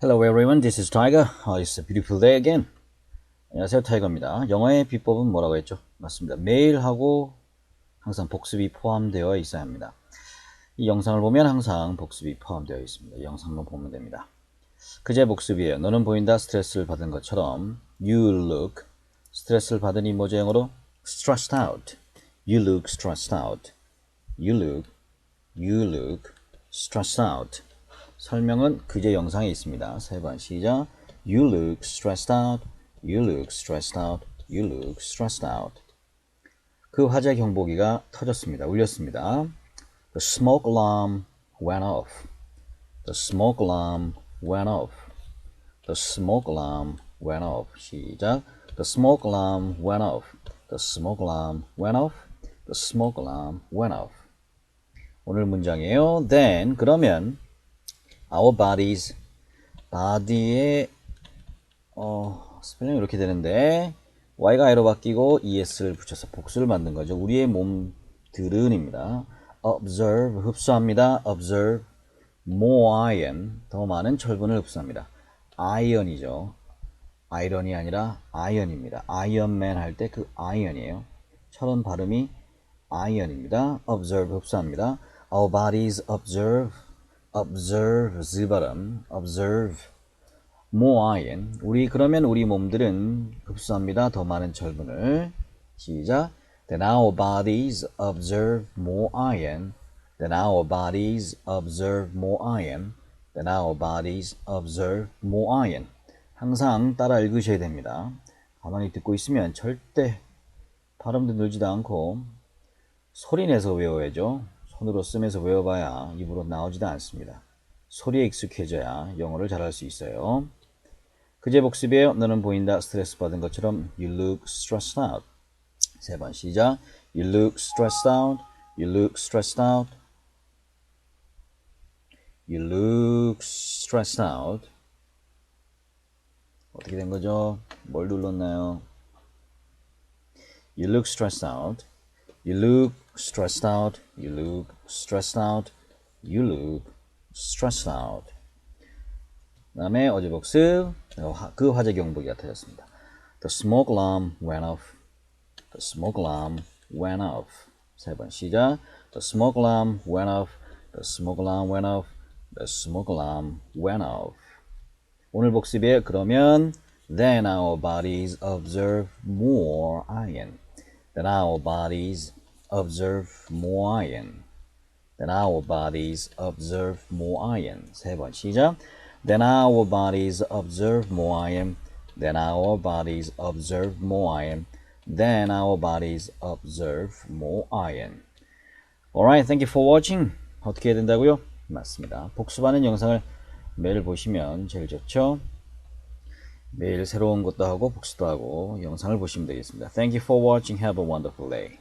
Hello everyone, this is Tiger. Uh, it's a beautiful day again. 안녕하세요, 타이거입니다. 영어의 비법은 뭐라고 했죠? 맞습니다. 매일 하고 항상 복습이 포함되어 있어야 합니다. 이 영상을 보면 항상 복습이 포함되어 있습니다. 이 영상만 보면 됩니다. 그제 복습이에요. 너는 보인다 스트레스를 받은 것처럼 You look 스트레스를 받은 이 영어로 stressed out. You look stressed out. You look, you look stressed out. 설명은 그제 영상에 있습니다. 세 번 시작. You look stressed out. You look stressed out. You look stressed out. 그 화재 경보기가 터졌습니다. 울렸습니다. The smoke alarm went off. The smoke alarm went off. The smoke alarm went off. 시작. The smoke alarm went off. The smoke alarm went off. The smoke alarm went off. 오늘 문장이에요. Then 그러면 our bodies body의 어, 스펠링이 이렇게 되는데 y가 i로 바뀌고 es를 붙여서 복수를 만든 거죠. 우리의 몸들은입니다. observe 흡수합니다. observe more iron 더 많은 철분을 흡수합니다. iron이죠. 아이런이 아니라 아이언입니다. 아이언맨 할 때 그 아이언이에요. 철은 발음이 아이언입니다. observe 흡수합니다. Our bodies observe, observe 즈 발음, observe iron. 우리 그러면 우리 몸들은 흡수합니다. 더 많은 철분을 시작. Then our bodies observe more iron. Then our bodies observe more iron. Then our bodies observe more iron. 항상 따라 읽으셔야 됩니다. 가만히 듣고 있으면 절대 발음도 늘지도 않고 소리 내서 외워야죠. 손으로 쓰면서 외워봐야 입으로 나오지도 않습니다. 소리에 익숙해져야 영어를 잘할 수 있어요. 그제 복습이에요. 너는 보인다. 스트레스 받은 것처럼 You look stressed out. 세 번 시작. You look stressed out. You look stressed out. You look stressed out. 어떻게 된 거죠? 뭘 눌렀나요? You look stressed out. You look stressed out. You look stressed out. You look stressed out. 다음에 어제 복습 그 화재 경보기가 터졌습니다. The smoke alarm went off. The smoke alarm went off. 세 번 시작. The smoke alarm went off. The smoke alarm went off. The smoke alarm went off. 오늘 복습이에요. 그러면 then our bodies observe more iron. Then our bodies observe more iron. Then our bodies observe more iron. 세 번 시작. Then our bodies observe more iron. Then our bodies observe more iron. Then our bodies observe more iron. Alright, thank you for watching. 어떻게 해야 된다고요? 맞습니다. 복습하는 영상을 매일 보시면 제일 좋죠. 매일 새로운 것도 하고 복습도 하고 영상을 보시면 되겠습니다. Thank you for watching. Have a wonderful day.